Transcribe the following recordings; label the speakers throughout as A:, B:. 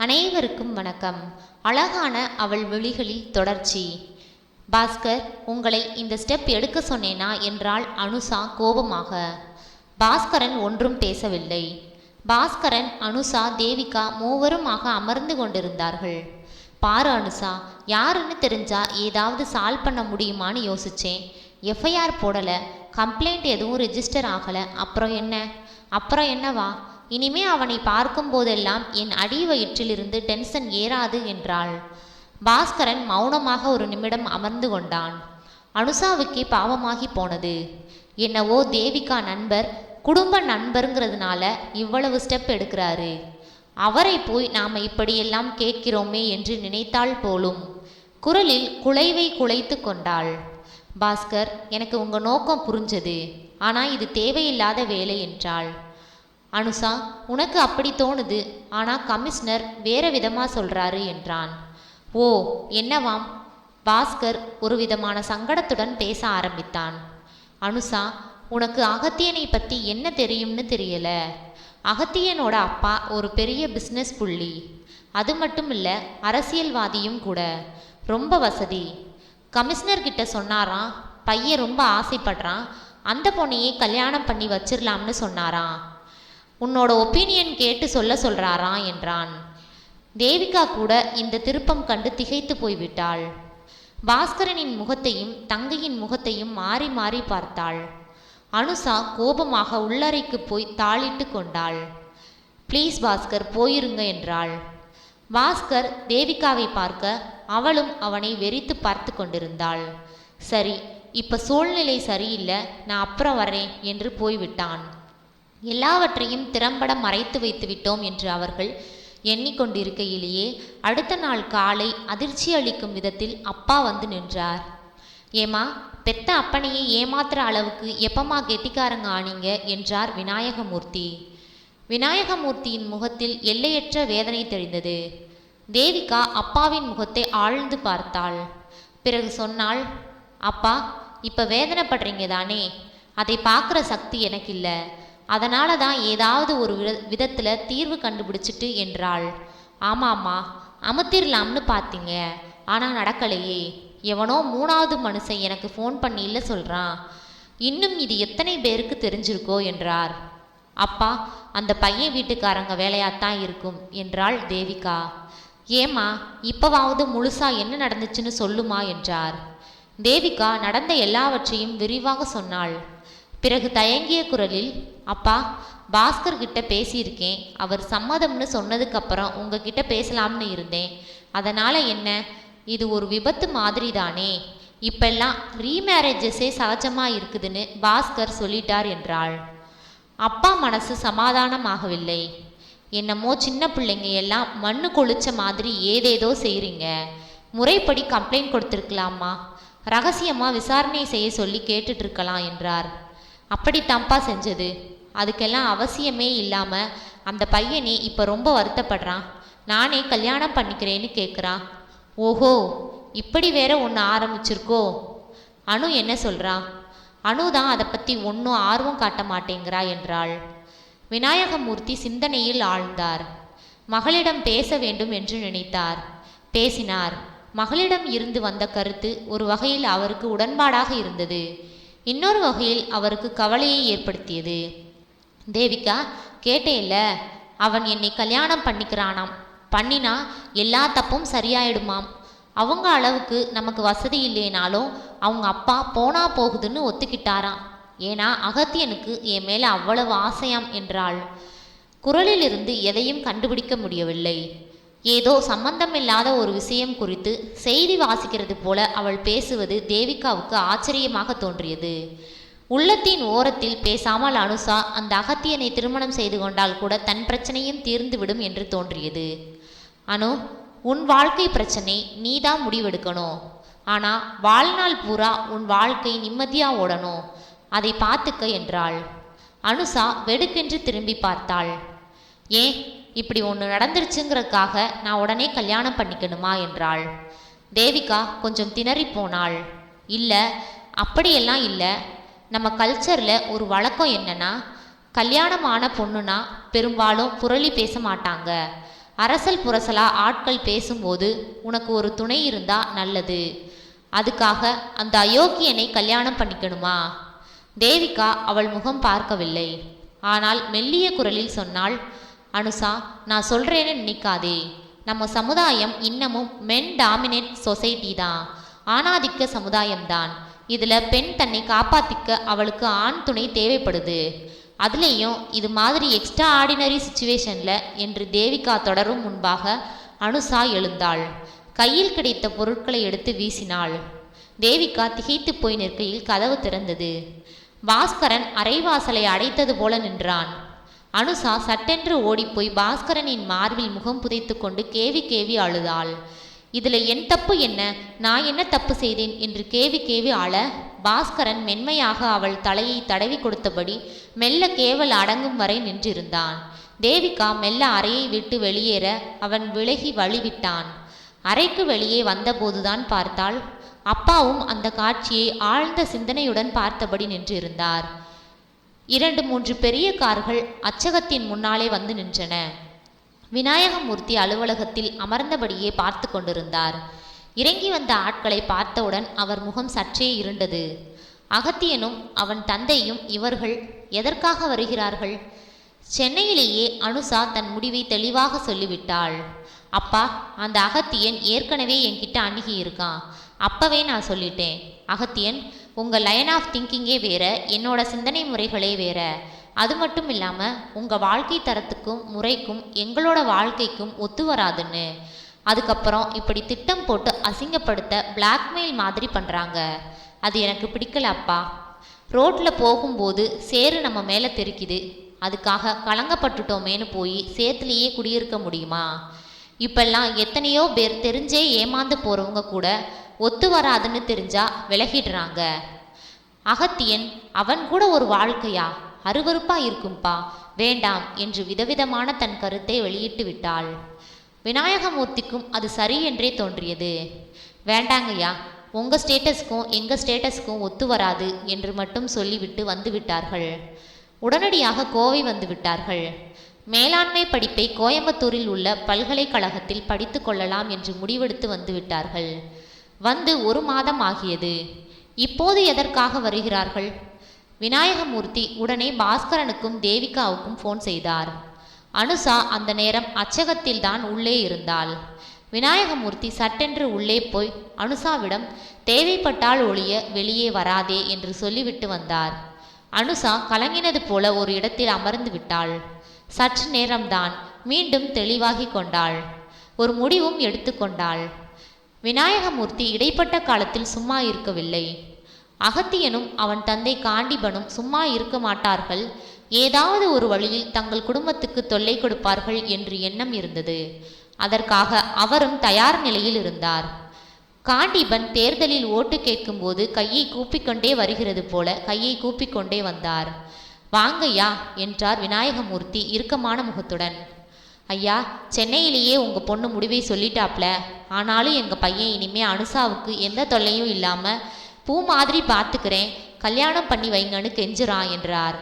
A: அனைவருக்கும் வணக்கம். அழகான அவள் விழிகளில் தொடர்ச்சி. பாஸ்கர் உங்களை இந்த ஸ்டெப் எடுக்க சொன்னேனா என்றாள் அனுசா கோபமாக. பாஸ்கரன் ஒன்றும் பேசவில்லை. பாஸ்கரன் அனுசா தேவிகா மூவருமாக அமர்ந்து கொண்டிருந்தார்கள். பாரு அனுசா யாருன்னு தெரிஞ்சா ஏதாவது சால்வ் பண்ண முடியுமான்னு யோசிச்சேன். எஃப்ஐஆர் போடலை கம்ப்ளைண்ட் எதுவும் ரிஜிஸ்டர் ஆகலை அப்புறம் என்ன? அப்புறம் என்னவா? இனிமே அவனை பார்க்கும் போதெல்லாம் என் அடி வயிற்றிலிருந்து டென்ஷன் ஏறாது என்றாள். பாஸ்கரன் மௌனமாக ஒரு நிமிடம் அமர்ந்து கொண்டான். அனுசாவுக்கே பாவமாகி போனது. என்னவோ தேவிகா நண்பர் குடும்ப நண்பருங்கிறதுனால இவ்வளவு ஸ்டெப் எடுக்கிறாரு. அவரை போய் நாம் இப்படியெல்லாம் கேட்கிறோமே என்று நினைத்தாள் போலும். குரலில் குலைவை குலைத்து கொண்டாள். பாஸ்கர் எனக்கு உங்க நோக்கம் புரிஞ்சது. ஆனால் இது தேவையில்லாத வேலை என்றாள். அனுசா உனக்கு அப்படி தோணுது ஆனா கமிஷனர் வேற விதமா சொல்றாரு என்றான். ஓ என்னவாம்? பாஸ்கர் ஒரு விதமான சங்கடத்துடன் பேச ஆரம்பித்தான். அனுசா உனக்கு அகத்தியனை பத்தி என்ன தெரியும்னு தெரியல. அகத்தியனோட அப்பா ஒரு பெரிய பிஸ்னஸ் புள்ளி. அது மட்டும் இல்ல அரசியல்வாதியும் கூட. ரொம்ப வசதி. கமிஷனர் கிட்ட சொன்னாராம் பையன் ரொம்ப ஆசைப்படுறான் அந்த பொண்ணையே கல்யாணம் பண்ணி வச்சிடலாம்னு சொன்னாராம். உன்னோட ஒப்பீனியன் கேட்டு சொல்ல சொல்றாராம் என்றான். தேவிகா கூட இந்த திருப்பம் கண்டு திகைத்து போய்விட்டாள். பாஸ்கரனின் முகத்தையும் தங்கையின் முகத்தையும் மாறி மாறி பார்த்தாள். அனுசா கோபமாக உள்ளறைக்கு போய் தாளிட்டு கொண்டாள். ப்ளீஸ் பாஸ்கர் போயிருங்க என்றாள். பாஸ்கர் தேவிகாவை பார்க்க அவளும் அவனை வெறித்து பார்த்து கொண்டிருந்தாள். சரி இப்ப சூழ்நிலை சரியில்லை நான் அப்புறம் வரேன் என்று போய்விட்டான். எல்லாவற்றையும் திறம்பட மறைத்து வைத்து விட்டோம் என்று அவர்கள் எண்ணிக்கொண்டிருக்கையிலேயே அடுத்த நாள் காலை அதிர்ச்சி அளிக்கும் விதத்தில் அப்பா வந்து நின்றார். ஏமா பெத்த அப்பனையே ஏமாத்துற அளவுக்கு எப்பமா கெட்டிக்காரங்க ஆனீங்க? என்றார் விநாயகமூர்த்தி. விநாயகமூர்த்தியின் முகத்தில் எல்லையற்ற வேதனை தெரிந்தது. தேவிகா அப்பாவின் முகத்தை ஆழ்ந்து பார்த்தாள். பிறகு சொன்னாள் அப்பா இப்ப வேதனைப்படுறீங்க தானே அதை பார்க்குற சக்தி எனக்கு இல்லை அதனால தான் ஏதாவது ஒரு வித விதத்தில் தீர்வு கண்டுபிடிச்சிட்டு என்றாள். ஆமாம்மா அமுத்திரலாம்னு பார்த்தீங்க ஆனால் நடக்கலையே. எவனோ மூணாவது மனுஷன் எனக்கு ஃபோன் பண்ணி இல்லை சொல்கிறான் இன்னும் இது எத்தனை பேருக்கு தெரிஞ்சிருக்கோ என்றார். அப்பா அந்த பையன் வீட்டுக்காரங்க வேலையாத்தான் இருக்கும் என்றாள் தேவிகா. ஏம்மா இப்போவாவது முழுசா என்ன நடந்துச்சுன்னு சொல்லுமா என்றார். தேவிகா நடந்த எல்லாவற்றையும் விரிவாக சொன்னாள். பிறகு தயங்கிய குரலில் அப்பா பாஸ்கர் கிட்ட பேசியிருக்கேன். அவர் சம்மதம்னு சொன்னதுக்கப்புறம் உங்ககிட்ட பேசலாம்னு இருந்தேன். அதனால் என்ன? இது ஒரு விபத்து மாதிரி தானே இப்பெல்லாம் ரீமேரேஜஸே சகஜமாக இருக்குதுன்னு பாஸ்கர் சொல்லிட்டார் என்றாள். அப்பா மனசு சமாதானமாகவில்லை. என்னமோ சின்ன பிள்ளைங்க எல்லாம் மண்ணு கொளிச்ச மாதிரி ஏதேதோ செய்கிறீங்க முறைப்படி கம்ப்ளைண்ட் கொடுத்துருக்கலாமா? ரகசியமாக விசாரணை செய்ய சொல்லி கேட்டுட்ருக்கலாம் என்றார். அப்படித்தான்ப்பா செஞ்சது. அதுக்கெல்லாம் அவசியமே இல்லாமல் அந்த பையனே இப்போ ரொம்ப வருத்தப்படுறான். நானே கல்யாணம் பண்ணிக்கிறேன்னு கேட்குறான் ஓஹோ இப்படி வேற ஒன்று ஆரம்பிச்சிருக்கோ? அனு என்ன சொல்கிறான் அனு தான் அதை பற்றி ஒன்றும் ஆர்வம் காட்ட மாட்டேங்கிறா என்றாள். விநாயகமூர்த்தி சிந்தனையில் ஆழ்ந்தார். மகளிடம் பேச வேண்டும் என்று நினைத்தார். பேசினார். மகளிடம் இருந்து வந்த கருத்து ஒரு வகையில் அவருக்கு உடன்பாடாக இருந்தது. இன்னொரு வகையில் அவருக்கு கவலையை ஏற்படுத்தியது. தேவிகா கேட்டேல்ல அவன் என்னை கல்யாணம் பண்ணிக்கிறானாம். பண்ணினா எல்லா தப்பும் சரியாயிடுமாம். அவங்க அளவுக்கு நமக்கு வசதி இல்லைனாலும் அவங்க அப்பா போனா போகுதுன்னு ஒத்துக்கிட்டாராம். ஏன்னா அகத்தியனுக்கு என் மேல அவ்வளவு ஆசையாம் என்றாள். குரலிலிருந்து எதையும் கண்டுபிடிக்க முடியவில்லை. ஏதோ சம்பந்தமில்லாத ஒரு விஷயம் குறித்து செய்தி வாசிக்கிறது போல அவள் பேசுவது தேவிகாவுக்கு ஆச்சரியமாக தோன்றியது. உள்ளத்தின் ஓரத்தில் பேசாமல் அனுசா அந்த அகத்தியனை திருமணம் செய்து கொண்டால் கூட தன் பிரச்சனையும் தீர்ந்துவிடும் என்று தோன்றியது. அனு உன் வாழ்க்கை பிரச்சனை நீதான் முடிவெடுக்கணும். ஆனால் வாழ்நாள் பூரா உன் வாழ்க்கை நிம்மதியா ஓடணும். அதை பார்த்துக்க என்றாள். அனுசா வெடுக்கென்று திரும்பி பார்த்தாள். ஏன் இப்படி ஒன்று நடந்துருச்சுங்கிறதுக்காக நான் உடனே கல்யாணம் பண்ணிக்கணுமா? என்றாள். தேவிகா கொஞ்சம் திணறி போனாள். இல்லை அப்படியெல்லாம் இல்லை. நம்ம கல்ச்சரில் ஒரு வழக்கம் என்னன்னா கல்யாணமான பொண்ணுனா பெரும்பாலும் புரளி பேச மாட்டாங்க. அரசல் புரசலாக ஆட்கள் பேசும்போது உனக்கு ஒரு துணை இருந்தால் நல்லது. அதுக்காக அந்த அயோக்கியனை கல்யாணம் பண்ணிக்கணுமா? தேவிகா அவள் முகம் பார்க்கவில்லை. ஆனால் மெல்லிய குரலில் சொன்னாள் அனுசா நான் சொல்கிறேன்னு நினைக்காதே. நம்ம சமுதாயம் இன்னமும் மென் டாமினேட் சொசைட்டி தான். ஆணாதிக்க சமுதாயம்தான். இதில் பெண் தன்னை காப்பாற்றிக்க அவளுக்கு ஆண் துணை தேவைப்படுது. அதுலேயும் இது மாதிரி எக்ஸ்ட்ரா ஆர்டினரி சுச்சுவேஷனில் என்று தேவிகா தொடரும் முன்பாக அனுசா எழுந்தாள். கையில் கிடைத்த பொருட்களை எடுத்து வீசினாள். தேவிகா திகைத்து போய் நிற்கையில் கதவு திறந்தது. பாஸ்கரன் அரைவாசலை அடைத்தது போல நின்றான். அனுசா சட்டென்று ஓடிப்போய் பாஸ்கரனின் மார்பில் முகம் புதைத்து கொண்டு கேவி கேவி அழுதாள். இதுல என் தப்பு என்ன? நான் என்ன தப்பு செய்தேன்? என்று கேவி கேவி ஆள பாஸ்கரன் மென்மையாக அவள் தலையை தடவி கொடுத்தபடி மெல்ல கேவல் அடங்கும் வரை நின்றிருந்தான். தேவிகா மெல்ல அறையை விட்டு வெளியேற அவன் விலகி வழிவிட்டான். அறைக்கு வெளியே வந்தபோதுதான் பார்த்தாள் அப்பாவும் அந்த காட்சியை ஆழ்ந்த சிந்தனையுடன் பார்த்தபடி நின்றிருந்தார். இரண்டு மூன்று பெரிய கார்கள் அச்சகத்தின் முன்னாலே வந்து நின்றன. விநாயகமூர்த்தி அலுவலகத்தில் அமர்ந்தபடியே பார்த்து கொண்டிருந்தார். இறங்கி வந்த ஆட்களை பார்த்தவுடன் அவர் முகம் சற்றே இருண்டது. அகத்தியனும் அவன் தந்தையும் இவர்கள் எதற்காக வருகிறார்கள்? சென்னையிலேயே அனுசா தன் முடிவை தெளிவாக சொல்லிவிட்டாள். அப்பா அந்த அகத்தியன் ஏற்கனவே என்கிட்ட அணுகி இருக்கான் அப்பவே நான் சொல்லிட்டேன். அகத்தியன் உங்கள் லைன் ஆஃப் திங்கிங்கே வேற என்னோட சிந்தனை முறைகளே வேற. அது மட்டும் இல்லாமல் உங்கள் வாழ்க்கை தரத்துக்கும் முறைக்கும் எங்களோட வாழ்க்கைக்கும் ஒத்து வராதுன்னு. அதுக்கப்புறம் இப்படி திட்டம் போட்டு அசிங்கப்படுத்த பிளாக்மெயில் மாதிரி பண்ணுறாங்க அது எனக்கு பிடிக்கல அப்பா ரோட்டில் போகும்போது சேறு நம்ம மேலே தெரிக்குது. அதுக்காக கலங்கப்பட்டுட்டோமேன்னு போய் சேத்துலேயே குடியிருக்க முடியுமா? இப்பெல்லாம் எத்தனையோ பேர் தெரிஞ்சே ஏமாந்து போகிறவங்க கூட ஒத்து வராதுன்னு தெரிஞ்சா விலகிடுறாங்க. அகத்தியன் அவன் கூட ஒரு வாழ்க்கையா? அருவருப்பா இருக்கும்பா. வேண்டாம் என்று விதவிதமான தன் கருத்தை வெளியிட்டு விட்டாள். விநாயகமூர்த்திக்கும் அது சரி என்றே தோன்றியது. வேண்டாங்கய்யா உங்க ஸ்டேட்டஸ்க்கும் எங்க ஸ்டேட்டஸ்க்கும் ஒத்து வராது என்று மட்டும் சொல்லிவிட்டு வந்து விட்டார்கள். உடனடியாக கோவை வந்து விட்டார்கள். மேலாண்மை படிப்பை கோயம்புத்தூரில் உள்ள பல்கலைக்கழகத்தில் படித்து கொள்ளலாம் என்று முடிவெடுத்து வந்து விட்டார்கள். வந்து ஒரு மாதம் ஆகியது. இப்போது எதற்காக வருகிறார்கள்? விநாயகமூர்த்தி உடனே பாஸ்கரனுக்கும் தேவிகாவுக்கும் ஃபோன் செய்தார். அனுசா அந்த நேரம் அச்சகத்தில் தான் உள்ளே இருந்தாள். விநாயகமூர்த்தி சட்டென்று உள்ளே போய் அனுசாவிடம் தேவைப்பட்டால் ஒழிய வெளியே வராதே என்று சொல்லிவிட்டு வந்தார். அனுசா கலங்கினது போல ஒரு இடத்தில் அமர்ந்து விட்டாள். சற்று நேரம்தான் மீண்டும் தெளிவாகி கொண்டாள். ஒரு முடிவும் எடுத்துக்கொண்டாள் விநாயகமூர்த்தி இடைப்பட்ட காலத்தில் சும்மா இருக்கவில்லை. அகத்தியனும் அவன் தந்தை காண்டிபனும் சும்மா இருக்க மாட்டார்கள். ஏதாவது ஒரு வழியில் தங்கள் குடும்பத்துக்கு தொல்லை கொடுப்பார்கள் என்று எண்ணம் இருந்தது. அதற்காக அவரும் தயார் நிலையில் இருந்தார். காண்டிபன் தேர்தலில் ஓட்டு கேட்கும்போது கையை கூப்பிக்கொண்டே வருகிறது போல கையை கூப்பிக்கொண்டே வந்தார். வாங்கய்யா என்றார் விநாயகமூர்த்தி இறுக்கமான முகத்துடன். ஐயா சென்னையிலேயே உங்கள் பொண்ணு முடிவை சொல்லிட்டாப்ல. ஆனாலும் எங்கள் பையன் இனிமே அனுசாவுக்கு எந்த தொல்லையும் இல்லாமல் பூ மாதிரி பார்த்துக்கிறேன். கல்யாணம் பண்ணி வைங்கன்னு கெஞ்சுறான் என்றார்.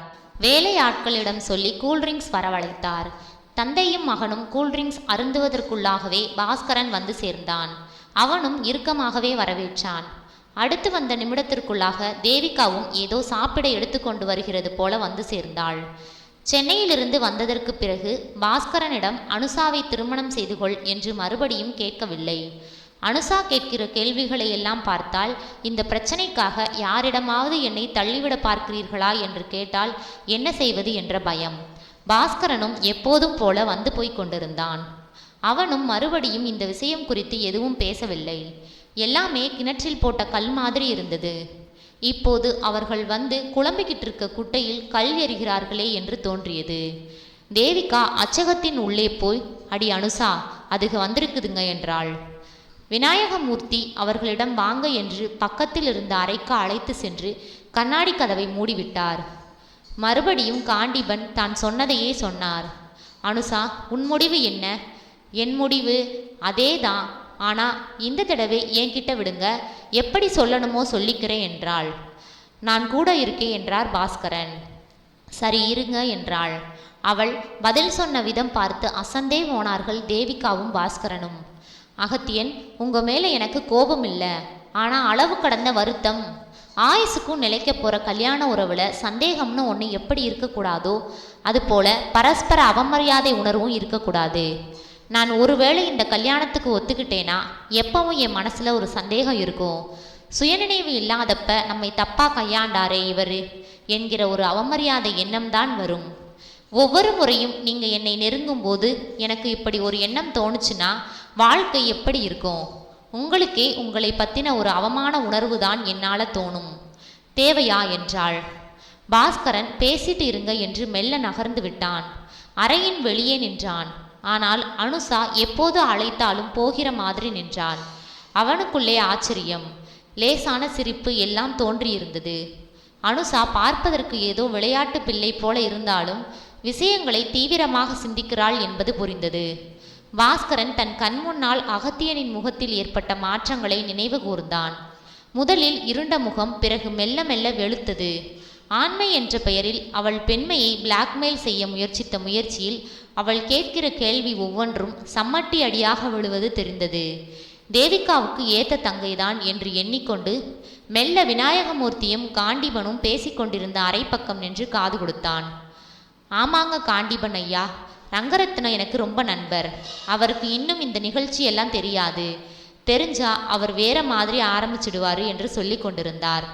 A: வேலை ஆட்களிடம் சொல்லி கூல்ட்ரிங்க்ஸ் வரவழைத்தார். தந்தையும் மகனும் கூல்ட்ரிங்க்ஸ் அருந்துவதற்குள்ளாகவே பாஸ்கரன் வந்து சேர்ந்தான். அவனும் இறுக்கமாகவே வரவேற்றான். அடுத்து வந்த நிமிடத்திற்குள்ளாக தேவிகாவும் ஏதோ சாப்பிட எடுத்துக்கொண்டு வருகிறது போல வந்து சேர்ந்தாள். சென்னையிலிருந்து வந்ததற்கு பிறகு பாஸ்கரனிடம் அனுசாவை திருமணம் செய்து கொள் என்று மறுபடியும் கேட்கவில்லை. அனுசா கேட்கிற கேள்விகளை எல்லாம் பார்த்தால் இந்த பிரச்சனைக்காக யாரிடமாவது என்னை தள்ளிவிட பார்க்கிறீர்களா என்று கேட்டால் என்ன செய்வது என்ற பயம். பாஸ்கரனும் எப்போதும் போல வந்து போய் கொண்டிருந்தான். அவனும் மறுபடியும் இந்த விஷயம் குறித்து எதுவும் பேசவில்லை. எல்லாமே கிணற்றில் போட்ட கல் மாதிரி இருந்தது. இப்போது அவர்கள் வந்து குழம்பிக்கிட்டு இருக்க குட்டையில் கல் எறிகிறார்களே என்று தோன்றியது. தேவிகா அச்சகத்தின் உள்ளே போய் அடி அனுசா அதுக வந்திருக்குதுங்க என்றாள். விநாயகமூர்த்தி அவர்களிடம் வாங்க என்று பக்கத்தில் இருந்த அறைக்கு அழைத்து சென்று கண்ணாடி கதவை மூடிவிட்டார். மறுபடியும் காண்டிபன் தான் சொன்னதையே சொன்னார். அனுசா உன் முடிவு என்ன? என் முடிவு அதே தான் ஆனால் இந்த தடவை என்கிட்ட விடுங்க. எப்படி சொல்லணுமோ சொல்லிக்கிறேன் என்றாள். நான் கூட இருக்கேன் என்றார் பாஸ்கரன். சரி இருங்க என்றாள். அவள் பதில் சொன்ன விதம் பார்த்து அசந்தே போனார்கள் தேவிகாவும் பாஸ்கரனும். அகத்தியன் உங்க மேல எனக்கு கோபம் இல்லை ஆனா அளவு கடந்த வருத்தம். ஆயுசுக்கும் நிலைக்க போற கல்யாண உறவுல சந்தேகம்னு ஒன்று எப்படி இருக்கக்கூடாதோ அதுபோல பரஸ்பர அவமரியாதை உணர்வும் இருக்கக்கூடாது. நான் ஒருவேளை இந்த கல்யாணத்துக்கு ஒத்துக்கிட்டேனா? எப்பவும் என் மனசுல ஒரு சந்தேகம் இருக்கும். சுயநினைவு இல்லாதப்ப நம்மை தப்பா கையாண்டாரே இவர் என்கிற ஒரு அவமரியாதை எண்ணம் தான் வரும். ஒவ்வொரு முறையும் நீங்கள் என்னை நெருங்கும் போது எனக்கு இப்படி ஒரு எண்ணம் தோணுச்சுன்னா வாழ்க்கை எப்படி இருக்கும்? உங்களுக்கே உங்களை பற்றின ஒரு அவமான உணர்வு தான் என்னால் தோணும். தேவையா என்றாள். பாஸ்கரன் பேசிட்டு இருங்க என்று மெல்ல நகர்ந்து விட்டான். அறையின் வெளியே நின்றான். ஆனால் அனுசா எப்போது அழைத்தாலும் போகிற மாதிரி நின்றாள். அவனுக்குள்ளே ஆச்சரியம். லேசான சிரிப்பு எல்லாம் தோன்றியிருந்தது. அனுசா பார்ப்பதற்கு ஏதோ விளையாட்டு பிள்ளை போல இருந்தாலும் விஷயங்களை தீவிரமாக சிந்திக்கிறாள் என்பது புரிந்தது. பாஸ்கரன் தன் கண்முன்னால் அகத்தியனின் முகத்தில் ஏற்பட்ட மாற்றங்களை நினைவு கூர்ந்தான். முதலில் இருண்ட முகம் பிறகு மெல்ல மெல்ல வெளுத்தது. ஆண்மை என்ற பெயரில் அவள் பெண்மையை பிளாக்மெயில் செய்ய முயற்சித்த முயற்சியில் அவள் கேட்கிற கேள்வி ஒவ்வொன்றும் சம்மட்டி அடியாக விழுவது தெரிந்தது. தேவிகாவுக்கு ஏத்த தங்கைதான் என்று எண்ணிக்கொண்டு மெல்ல விநாயகமூர்த்தியும் காண்டிபனும் பேசிக்கொண்டிருந்த அரைப்பக்கம் நின்று காது கொடுத்தான். ஆமாங்க காண்டிபன் ஐயா. ரங்கரத்னம் எனக்கு ரொம்ப நண்பர். அவருக்கு இன்னும் இந்த நிகழ்ச்சி எல்லாம் தெரியாது. தெரிஞ்சா அவர் வேற மாதிரி ஆரம்பிச்சிடுவார் என்று சொல்லி கொண்டிருந்தார்.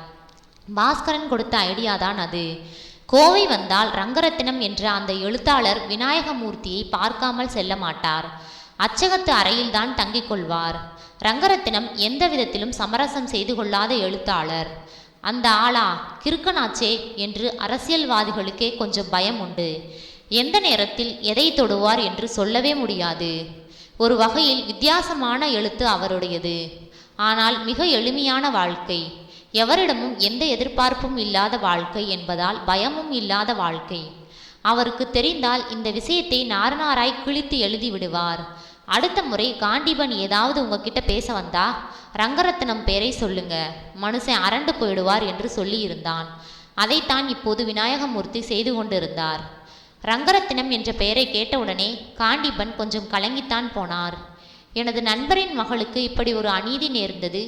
A: பாஸ்கரன் கொடுத்த ஐடியா தான் அது. கோவை வந்தால் ரங்கரத்தினம் என்ற அந்த எழுத்தாளர் விநாயகமூர்த்தியை பார்க்காமல் செல்ல மாட்டார். அச்சகத்து அறையில்தான் தங்கிக் கொள்வார். ரங்கரத்தினம் எந்த விதத்திலும் சமரசம் செய்து கொள்ளாத எழுத்தாளர். அந்த ஆளா கிறுக்கனாச்சே என்று அரசியல்வாதிகளுக்கே கொஞ்சம் பயம் உண்டு. எந்த நேரத்தில் எதை தொடுவார் என்று சொல்லவே முடியாது. ஒரு வகையில் வித்தியாசமான எழுத்து அவருடையது. ஆனால் மிக எளிமையான வாழ்க்கை. எவரிடமும் எந்த எதிர்பார்ப்பும் இல்லாத வாழ்க்கை என்பதால் பயமும் இல்லாத வாழ்க்கை. அவருக்கு தெரிந்தால் இந்த விஷயத்தை நாரநாராய் கிழித்து எழுதி விடுவார். அடுத்த முறை காண்டிபன் ஏதாவது உங்ககிட்ட பேச வந்தா ரங்கரத்னம் பேரை சொல்லுங்க. மனுஷன் அரண்டு போயிடுவார் என்று சொல்லியிருந்தான். அதைத்தான் இப்போது விநாயகமூர்த்தி செய்து கொண்டிருந்தார். ரங்கரத்தினம் என்ற பெயரை கேட்டவுடனே காண்டிபன் கொஞ்சம் கலங்கித்தான் போனார். எனது நண்பரின் மகளுக்கு இப்படி ஒரு அநீதி நேர்ந்தது.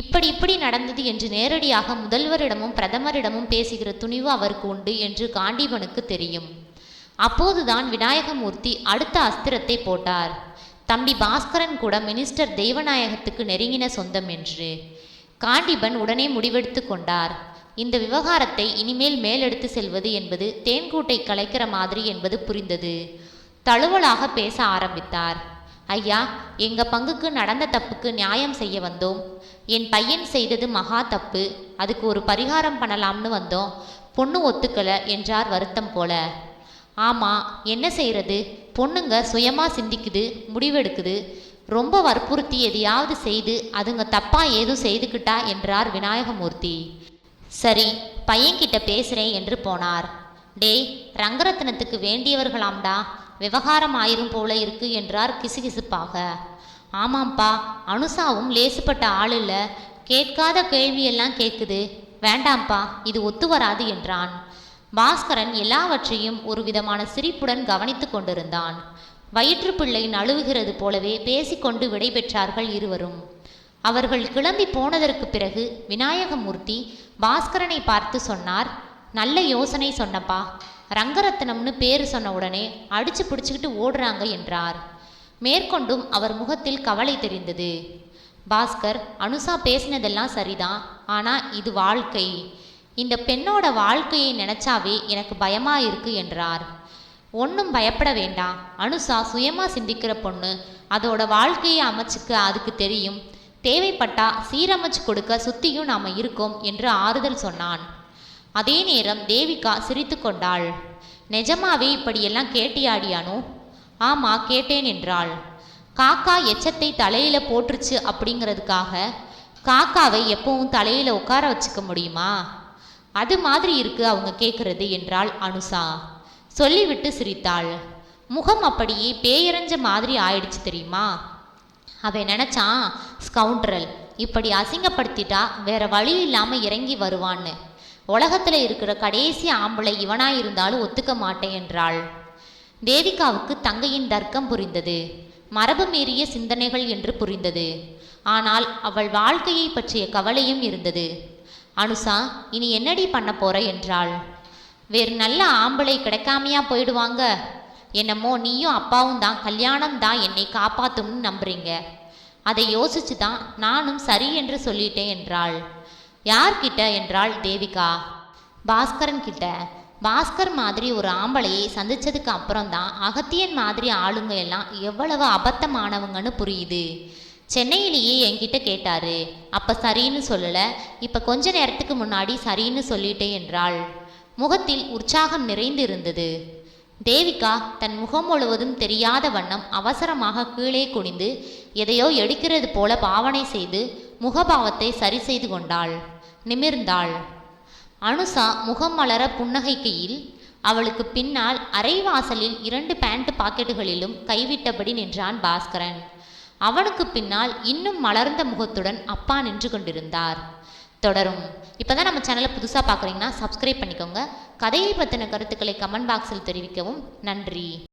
A: இப்படி இப்படி நடந்தது என்று நேரடியாக முதல்வரிடமும் பிரதமரிடமும் பேசுகிற துணிவு அவருக்கு உண்டு என்று காண்டிபனுக்கு தெரியும். அப்போதுதான் விநாயகமூர்த்தி அடுத்த அஸ்திரத்தை போட்டார். தம்பி பாஸ்கரன் கூட மினிஸ்டர் தெய்வநாயகத்துக்கு நெருங்கின சொந்தம் என்று. காண்டிபன் உடனே முடிவெடுத்து கொண்டார். இந்த விவகாரத்தை இனிமேல் மேலெடுத்து செல்வது என்பது தேன்கூட்டை கலைக்கிற மாதிரி என்பது புரிந்தது. தழுவலாக பேச ஆரம்பித்தார். ஐயா எங்க பங்குக்கு நடந்த தப்புக்கு நியாயம் செய்ய வந்தோம். என் பையன் செய்தது மகா தப்பு. அதுக்கு ஒரு பரிகாரம் பண்ணலாம்னு வந்தோம். பொண்ணு ஒத்துக்கல என்றார் வருத்தம் போல. ஆமா என்ன செய்யறது பொண்ணுங்க சுயமாக சிந்திக்குது முடிவெடுக்குது. ரொம்ப வற்புறுத்தி எதையாவது செய்து அதுங்க தப்பாக ஏதும் செய்துக்கிட்டா என்றார் விநாயகமூர்த்தி. சரி பையன்கிட்ட பேசுகிறேன் என்று போனார். டேய் ரங்கரத்னத்துக்கு வேண்டியவர்களாம்டா. விவகாரம் ஆயிரும் போல இருக்கு என்றார் கிசுகிசுப்பாக. ஆமாம்ப்பா அனுசாவும் லேசுப்பட்ட ஆள் இல்லை. கேட்காத கேள்வியெல்லாம் கேட்குது வேண்டாம்ப்பா இது ஒத்து வராது என்றான். பாஸ்கரன் எல்லாவற்றையும் ஒரு விதமான சிரிப்புடன் கவனித்து கொண்டிருந்தான். வயிற்றுப்பிள்ளை நழுவுகிறது போலவே பேசிக்கொண்டு விடைபெற்றார்கள் இருவரும். அவர்கள் கிளம்பி போனதற்கு பிறகு விநாயகமூர்த்தி பாஸ்கரனை பார்த்து சொன்னார் நல்ல யோசனை சொன்னப்பா. ரங்கரத்னம்னு பேர் சொன்ன உடனே அடிச்சு பிடிச்சிக்கிட்டு ஓடுறாங்க என்றார். மேற்கொண்டும் அவர் முகத்தில் கவலை தெரிந்தது. பாஸ்கர் அனுசா பேசினதெல்லாம் சரிதான். ஆனா இது வாழ்க்கை. இந்த பெண்ணோட வாழ்க்கையை நினைச்சாவே எனக்கு பயமா இருக்கு என்றார். ஒன்றும் பயப்பட வேண்டாம். அனுசா சுயமா சிந்திக்கிற பொண்ணு. அதோட வாழ்க்கையை அமைச்சுக்க அதுக்கு தெரியும். தேவைப்பட்டா சீரமைச்சு கொடுக்க சுத்தியும் நாம இருக்கோம் என்று ஆறுதல் சொன்னான். அதே நேரம் தேவிகா சிரித்து கொண்டாள். நிஜமாவே இப்படியெல்லாம் கேட்டியாடியானோ? ஆமா கேட்டேன் என்றாள். காக்கா எச்சத்தை தலையில போட்டுருச்சு அப்படிங்கிறதுக்காக காக்காவை எப்பவும் தலையில உட்கார வச்சுக்க முடியுமா? அது மாதிரி இருக்கு அவங்க கேட்கறது என்றாள் அனுசா சொல்லிவிட்டு சிரித்தாள். முகம் அப்படியே பேயறிஞ்ச மாதிரி ஆயிடுச்சு தெரியுமா? அவன் நினச்சான் ஸ்கவுண்ட்ரல் இப்படி அசிங்கப்படுத்திட்டா வேற வழி இல்லாம இறங்கி வருவான்னு. உலகத்துல இருக்கிற கடைசி ஆம்பளை இவனாக இருந்தாலும் ஒத்துக்க மாட்டேன் என்றாள். தேவிகாவுக்கு தங்கையின் தர்க்கம் புரிந்தது. மரபு மீறிய சிந்தனைகள் என்று புரிந்தது. ஆனால் அவள் வாழ்க்கையை பற்றிய கவலையும் இருந்தது. அனுசா இனி என்னடி பண்ண போற? என்றாள். வேறு நல்ல ஆம்பளை கிடைக்காமையா போயிடுவாங்க. என்னமோ நீயும் அப்பாவும் தான் கல்யாணம் தான் என்னை காப்பாத்தும்னு நம்புறீங்க. அதை யோசிச்சு தான் நானும் சரி என்று சொல்லிட்டேன் என்றாள். யார்கிட்ட? என்றாள் தேவிகா. பாஸ்கரன் கிட்ட. பாஸ்கர் மாதிரி ஒரு ஆம்பளையை சந்திச்சதுக்கு அப்புறம் தான் அகத்தியன் மாதிரி ஆளுங்க எல்லாம் எவ்வளவு அபத்தமானவங்கன்னு புரியுது. சென்னையிலேயே என்கிட்ட கேட்டாரு. அப்போ சரின்னு சொல்லலை. இப்போ கொஞ்ச நேரத்துக்கு முன்னாடி சரின்னு சொல்லிட்டேன் என்றாள். முகத்தில் உற்சாகம் நிறைந்து இருந்தது தேவிகா தன் முகம் முழுவதும் தெரியாத வண்ணம் அவசரமாக கீழே குனிந்து எதையோ எடுக்கிறது போல பாவனை செய்து முகபாவத்தை சரி செய்து கொண்டாள். நிமிர்ந்தாள். அனுசா முகம் மலர புன்னகைக்கையில் அவளுக்கு பின்னால் அரைவாசலில் இரண்டு பேண்ட் பாக்கெட்டுகளிலும் கைவிட்டபடி நின்றான் பாஸ்கரன். அவனுக்கு பின்னால் இன்னும் மலர்ந்த முகத்துடன் அப்பா நின்று கொண்டிருந்தார். தொடரும். இப்போ தான் நம்ம சேனலை புதுசாக பார்க்குறீங்கன்னா சப்ஸ்கிரைப் பண்ணிக்கோங்க. கதையை பற்றின கருத்துக்களை கமெண்ட் பாக்ஸில் தெரிவிக்கவும் நன்றி.